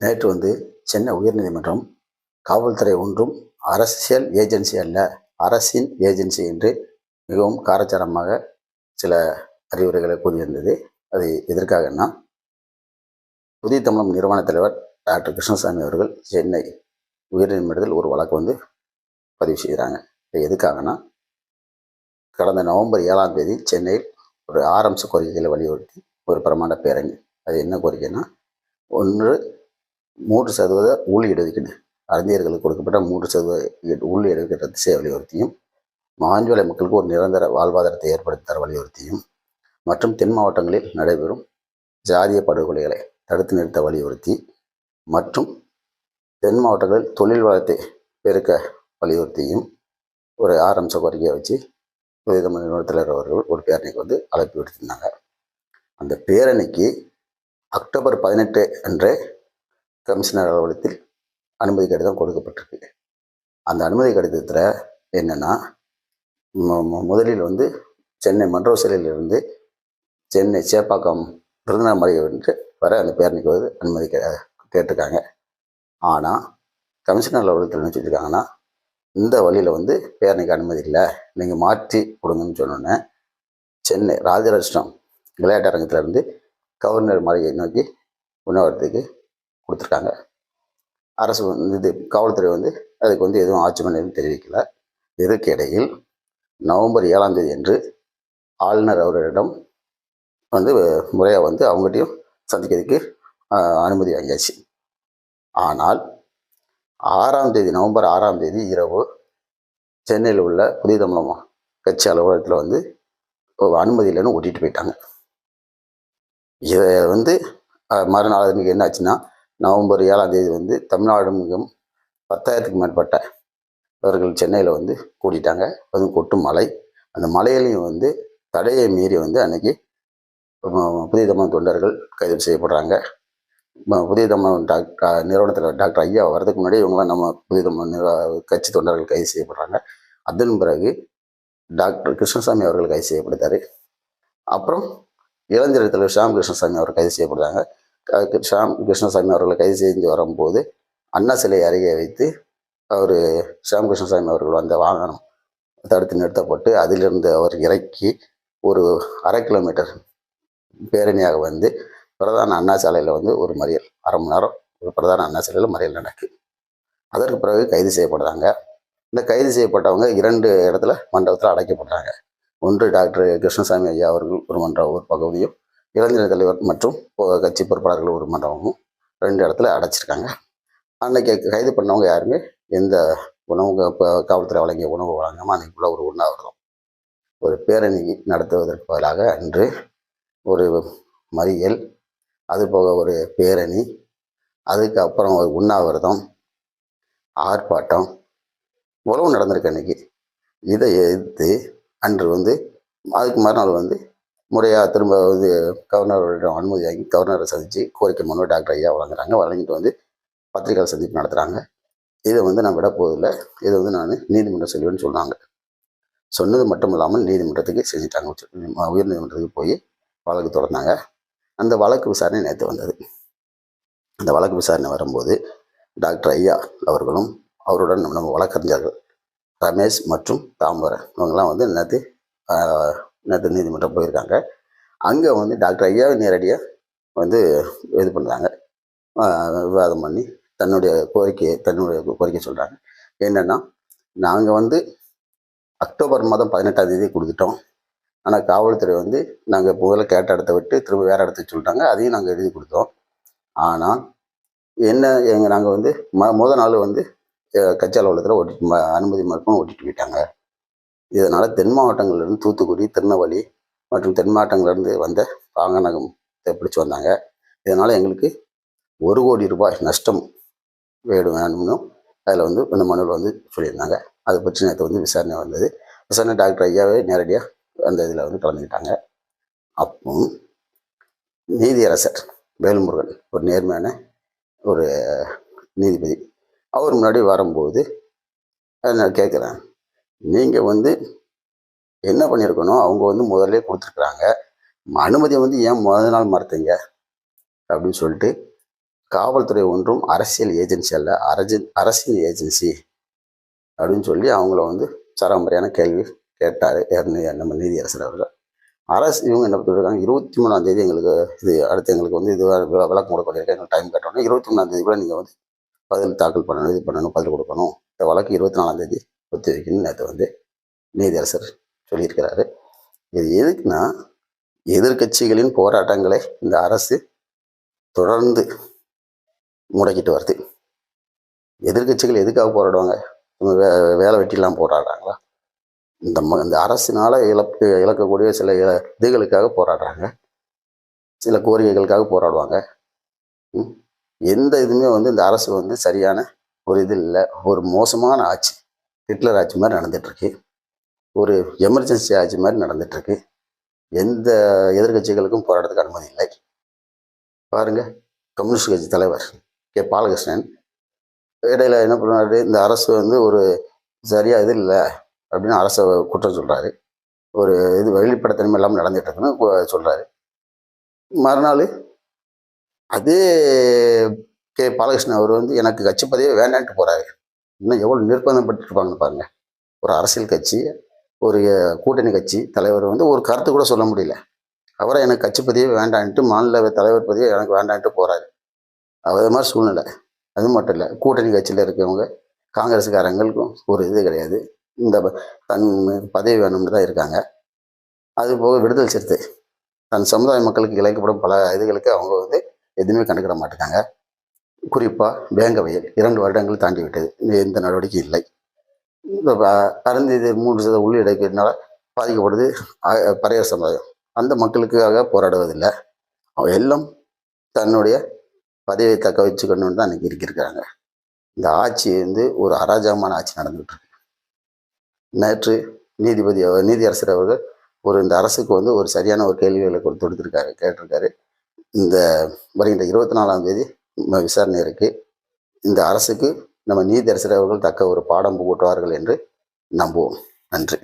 நேற்று வந்து சென்னை உயர்நீதிமன்றம் காவல்துறை ஒன்றும் அரசியல் ஏஜென்சி அல்ல அரசின் ஏஜென்சி என்று மிகவும் காரச்சாரமாக சில அறிவுரைகளை கூறியிருந்தது. அது எதற்காகன்னா புதிய தமிழம் நிறுவன தலைவர் டாக்டர் கிருஷ்ணசாமி அவர்கள் சென்னை உயர்நீதிமன்றத்தில் ஒரு வழக்கு வந்து பதிவு செய்கிறாங்க. இது எதுக்காகனா கடந்த நவம்பர் ஏழாம் தேதி சென்னையில் ஒரு ஆரம்ச கோரிக்கைகளை வலியுறுத்தி ஒரு பிரமாண்ட பேரணி. அது என்ன கோரிக்கைன்னா ஒன்று மூன்று சதவீத ஊழல் இடஒதுக்கீடு அறிஞர்களுக்கு கொடுக்கப்பட்ட மூன்று சதவீத ஊழல் இடஒதுக்கீடு ரத்து செய்ய வலியுறுத்தியும் மாஞ்சுவலை மக்களுக்கு ஒரு நிரந்தர வாழ்வாதாரத்தை ஏற்படுத்தி தர வலியுறுத்தியும் மற்றும் தென் மாவட்டங்களில் நடைபெறும் ஜாதிய படுகொலைகளை தடுத்து நிறுத்த வலியுறுத்தி மற்றும் தென் மாவட்டங்களில் தொழில் வளத்தை பெருக்க வலியுறுத்தியும் ஒரு ஆரம்ச கோரிக்கையை வச்சு புதிய தமிழ் நிறுவன அவர்கள் ஒரு பேரணிக்கு வந்து அழைப்பு விடுத்திருந்தாங்க. அந்த பேரணிக்கு அக்டோபர் பதினெட்டு அன்றே கமிஷனர் அலுவலகத்தில் அனுமதி கடிதம் கொடுக்கப்பட்டிருக்கு. அந்த அனுமதி கடிதத்தில் என்னென்னா முதலில் வந்து சென்னை மன்றோ சிலையிலிருந்து சென்னை சேப்பாக்கம் திருவண்ணாமலை வந்து வர அந்த பேரணிக்கு வந்து அனுமதி கே கேட்டிருக்காங்க. ஆனால் கமிஷனர் அலுவலகத்தில் என்ன சொல்லியிருக்காங்கன்னா இந்த வழியில் வந்து பேரணிக்கு அனுமதி இல்லை நீங்கள் மாற்றி கொடுங்கன்னு சொன்னோன்னே சென்னை ராஜராஷ்டிரம் விளையாட்டு அரங்கத்திலேருந்து கவர்னர் மாளிகையை நோக்கி உணவகத்துக்கு கொடுத்துருக்காங்க. அரசு வந்து இது காவல்துறை வந்து அதுக்கு வந்து எதுவும் ஆட்சேபனை தெரிவிக்கல. இதற்கிடையில் நவம்பர் ஏழாம் தேதி அன்று ஆளுநர் அவரிடம் வந்து முறையாக வந்து அவங்ககிட்டையும் சந்திக்கிறதுக்கு அனுமதி வாங்கியாச்சு. ஆனால் ஆறாம் தேதி நவம்பர் ஆறாம் தேதி இரவு சென்னையில் உள்ள புதிய தமிழம் கட்சி அலுவலகத்தில் வந்து அனுமதி இல்லைன்னு ஓட்டிட்டு போயிட்டாங்க. இதை வந்து மறுநாள் என்ன ஆச்சுன்னா நவம்பர் ஏழாம் தேதி வந்து தமிழ்நாடு மிகவும் பத்தாயிரத்துக்கு மேற்பட்ட அவர்கள் சென்னையில் வந்து கூட்டிட்டாங்க அதுவும் கொட்டும் மலை. அந்த மலையிலையும் வந்து தடையை மீறி வந்து அன்னைக்கு புதிய தமிழ் தொண்டர்கள் கைது செய்யப்படுறாங்க. புதிய தமிழ் டாக்டர் நிறுவனத்தில் டாக்டர் ஐயா வர்றதுக்கு முன்னாடி இவங்களாம் நம்ம புதிய தமிழ் நிறுவ கட்சி தொண்டர்கள் கைது செய்யப்படுறாங்க. அதன் பிறகு டாக்டர் கிருஷ்ணசாமி அவர்கள் கைது செய்யப்படுத்தாரு அப்புறம் இளைஞர் தலைவர் கிருஷ்ணசாமி அவர் கைது செய்யப்படுறாங்க. ஷாம் கிருஷ்ணசாமி அவர்களை கைது செஞ்சு வரும்போது அண்ணா சிலை அருகே வைத்து அவர் ஷாம் கிருஷ்ணசாமி அவர்கள் வந்த வாகனம் தடுத்து நிறுத்தப்பட்டு அதிலிருந்து அவர் இறக்கி ஒரு அரை கிலோமீட்டர் பேரணியாக வந்து பிரதான அண்ணா சாலையில் வந்து ஒரு மறியல் அரை மணி நேரம் ஒரு பிரதான அண்ணா சாலையில் மறியல் நடக்குது அதற்கு பிறகு கைது செய்யப்படுறாங்க இந்த கைது செய்யப்பட்டவங்க இரண்டு இடத்துல மண்டபத்தில் அடைக்கப்படுறாங்க. ஒன்று டாக்டர் கிருஷ்ணசாமி ஐயா அவர்கள் ஒரு மன்ற ஒரு பகுதியும் இளைஞர் தலைவர் மற்றும் கட்சி பொறுப்பாளர்கள் ஒரு மண்டபமும் ரெண்டு இடத்துல அடைச்சிருக்காங்க. அன்னைக்கு கைது பண்ணவங்க யாருமே எந்த உணவு க- காவல்துறை வழங்கிய உணவு வழங்காமல் அன்னைக்குள்ள ஒரு உண்ணாவிரதம். ஒரு பேரணி நடத்துவதற்கு பதிலாக அன்று ஒரு மறியல் அது போக ஒரு பேரணி அதுக்கப்புறம் ஒரு உண்ணாவிரதம் ஆர்ப்பாட்டம் உழவு நடந்திருக்கு அன்னைக்கு. இதை எதிர்த்து அன்று வந்து அதுக்கு மறுநாள் வந்து முறையாக திரும்ப வந்து கவர்னரிடம் அனுமதி வாங்கி கவர்னரை சந்தித்து கோரிக்கை மனு டாக்டர் ஐயா வழங்குறாங்க. வழங்கிட்டு வந்து பத்திரிகையாளர் சந்திப்பு நடத்துகிறாங்க இதை வந்து நான் விட போவதில்லை இதை வந்து நான் நீதிமன்றம் செல்வேன்னு சொன்னாங்க. சொன்னது மட்டும் இல்லாமல் நீதிமன்றத்துக்கு செஞ்சுட்டாங்க. உச்ச- உயர் நீதிமன்றத்துக்கு போய் வழக்கு தொடர்ந்தாங்க. அந்த வழக்கு விசாரணை நேற்று வந்தது. அந்த வழக்கு விசாரணை வரும்போது டாக்டர் ஐயா அவர்களும் அவருடன் நம்ம நம்ம வழக்கறிஞர்கள் ரமேஷ் மற்றும் தாம்பரம் இவங்கெல்லாம் வந்து நேற்று நேற்று நீதிமன்றம் போயிருக்காங்க. அங்கே வந்து டாக்டர் ஐயாவை நேரடியாக வந்து இது பண்ணுறாங்க விவாதம் பண்ணி தன்னுடைய கோரிக்கையை தன்னுடைய கோரிக்கை சொல்கிறாங்க என்னென்னா நாங்கள் வந்து அக்டோபர் மாதம் பதினெட்டாம் தேதி கொடுத்துட்டோம். ஆனால் காவல்துறை வந்து நாங்கள் முதல்ல கேட்ட இடத்த விட்டு திரும்ப வேறு இடத்துக்கு சொல்லிட்டாங்க. அதையும் நாங்கள் எழுதி கொடுத்தோம். ஆனால் என்ன எங்கள் நாங்கள் வந்து ம முத நாள் வந்து கட்சி அலுவலகத்தில் ஓட்டி ம- அனுமதி மறுப்பும் ஓட்டிட்டு போயிட்டாங்க. இதனால் தென் மாவட்டங்கள்லேருந்து தூத்துக்குடி திருநெல்வேலி மற்றும் தென் மாவட்டங்கள்லேருந்து வந்த பாங்கநகம் பிடிச்சி வந்தாங்க. இதனால் எங்களுக்கு ஒரு கோடி ரூபாய் நஷ்டம் வேணும் வேணும்னு அதில் வந்து இந்த மனுவில் வந்து சொல்லியிருந்தாங்க. அதை பற்றி நேற்று வந்து விசாரணை வந்தது. விசாரணை டாக்டர் ஐயாவே நேரடியாக அந்த இதில் வந்து கலந்துக்கிட்டாங்க. அப்போ நீதியரசர் வேல்முருகன் ஒரு நேர்மையான ஒரு நீதிபதி. அவர் முன்னாடி வரும்போது நான் கேட்குறேன் நீங்கள் வந்து என்ன பண்ணியிருக்கணும் அவங்க வந்து முதல்ல கொடுத்துருக்குறாங்க. அனுமதியை வந்து ஏன் முதல் நாள் மறுத்தீங்க? அப்படின்னு சொல்லிட்டு காவல்துறை ஒன்றும் அரசியல் ஏஜென்சி அல்ல அரசு அரசியல் ஏஜென்சி அப்படின்னு சொல்லி அவங்கள வந்து சராமரியான கேள்வி கேட்டார். நம்ம நீதியரசர் அவர்கள். அரசு இவங்க என்ன பண்ணிருக்காங்க இருபத்தி மூணாம் தேதி எங்களுக்கு இது அடுத்து எங்களுக்கு வந்து இது விளக்கம் கொடுக்க வேண்டியிருக்கு எங்களுக்கு டைம் கட்டணும். இருபத்தி மூணாம் தேதிக்குள்ள நீங்கள் வந்து பதில் தாக்கல் பண்ணணும் இது பண்ணணும் பதில் கொடுக்கணும். இந்த வழக்கு இருபத்தி நாலாம் தேதி ஒத்தி வைக்கணும்னு நேற்று வந்து நீதியரசர் சொல்லியிருக்கிறாரு. இது எதுக்குன்னா எதிர்க்கட்சிகளின் போராட்டங்களை இந்த அரசு தொடர்ந்து முடக்கிட்டு வருது. எதிர்க்கட்சிகள் எதுக்காக போராடுவாங்க? இவங்க வே வேலை வெட்டிலாம் போராடுறாங்களா? இந்த ம இந்த அரசினால் இழப்பு இழக்கக்கூடிய சில இ- இதுகளுக்காக போராடுறாங்க. சில கோரிக்கைகளுக்காக போராடுவாங்க. ம். எந்த இதுவுமே வந்து இந்த அரசு வந்து சரியான ஒரு இது இல்லை. ஒரு மோசமான ஆட்சி. ஹிட்லர் ஆட்சி மாதிரி நடந்துகிட்ருக்கு ஒரு எமர்ஜென்சி ஆட்சி மாதிரி நடந்துகிட்ருக்கு எந்த எதிர்க்கட்சிகளுக்கும் போராட்டத்துக்கு அனுமதி இல்லை. பாருங்கள் கம்யூனிஸ்ட் கட்சி தலைவர் கே. பாலகிருஷ்ணன். இடையில என்ன பண்ணுறாரு இந்த அரசு வந்து ஒரு சரியாக இது இல்லை அப்படின்னு அரசை குற்றம் சொல்கிறாரு ஒரு இது வெளிப்படைத்தன்மை இல்லாமல் நடந்துட்டு இருக்குன்னு மறுநாள் அதே கே. பாலகிருஷ்ணன் அவர் வந்து எனக்கு கட்சி பதவியே வேண்டான்ட்டு போகிறாரு இன்னும் எவ்வளோ நிர்பந்தப்பட்டுருப்பாங்கன்னு பாருங்கள் ஒரு அரசியல் கட்சி ஒரு கூட்டணி கட்சி தலைவர் வந்து ஒரு கருத்து கூட சொல்ல முடியல. அவரை எனக்கு கட்சி பதிவே வேண்டான்ட்டு மாநில தலைவர் பதிவே எனக்கு வேண்டான்ட்டு போகிறாரு அது மாதிரி சூழ்நிலை. அது மட்டும் இல்லை கூட்டணி கட்சியில் இருக்கிறவங்க காங்கிரஸுக்காரங்களுக்கும் ஒரு இது கிடையாது. இந்த தன் பதவி வேணும்னு தான் இருக்காங்க. அது போக விடுதலை சிறுத்தை. தன் சமுதாய மக்களுக்கு இழைக்கப்படும் பல இதுகளுக்கு அவங்க வந்து எதுவுமே கண்டுக்கிட மாட்டேங்காங்க. குறிப்பாக வேங்கவயல் இரண்டு வருடங்கள் தாண்டிவிட்டது. எந்த நடவடிக்கையும் இல்லை. இந்த ப- மூன்று சதவீத உள்ளிடக்கிறதுனால பாதிக்கப்படுது. பறையர் சமுதாயம். அந்த மக்களுக்காக போராடுவதில்லை. அவங்க எல்லாம் தன்னுடைய பதவியை தக்க வச்சுக்கணும்னு தான் அன்றைக்கி இருக்கிருக்கிறாங்க இந்த ஆட்சி வந்து ஒரு அராஜகமான ஆட்சி நடந்துகிட்டு இருக்கு. நேற்று நீதிபதி அவர் நீதியரசர் அவர்கள் ஒரு இந்த அரசுக்கு வந்து ஒரு சரியான ஒரு கேள்விகளை கொடுத்து கொடுத்துருக்காரு கேட்டிருக்காரு. இந்த வருகின்ற இருபத்தி நாலாம் தேதி விசாரணை இருக்குது இந்த அரசுக்கு நம்ம நீதியரசர் அவர்கள் தக்க ஒரு பாடம் புகட்டுவார்கள் என்று நம்புவோம். நன்றி.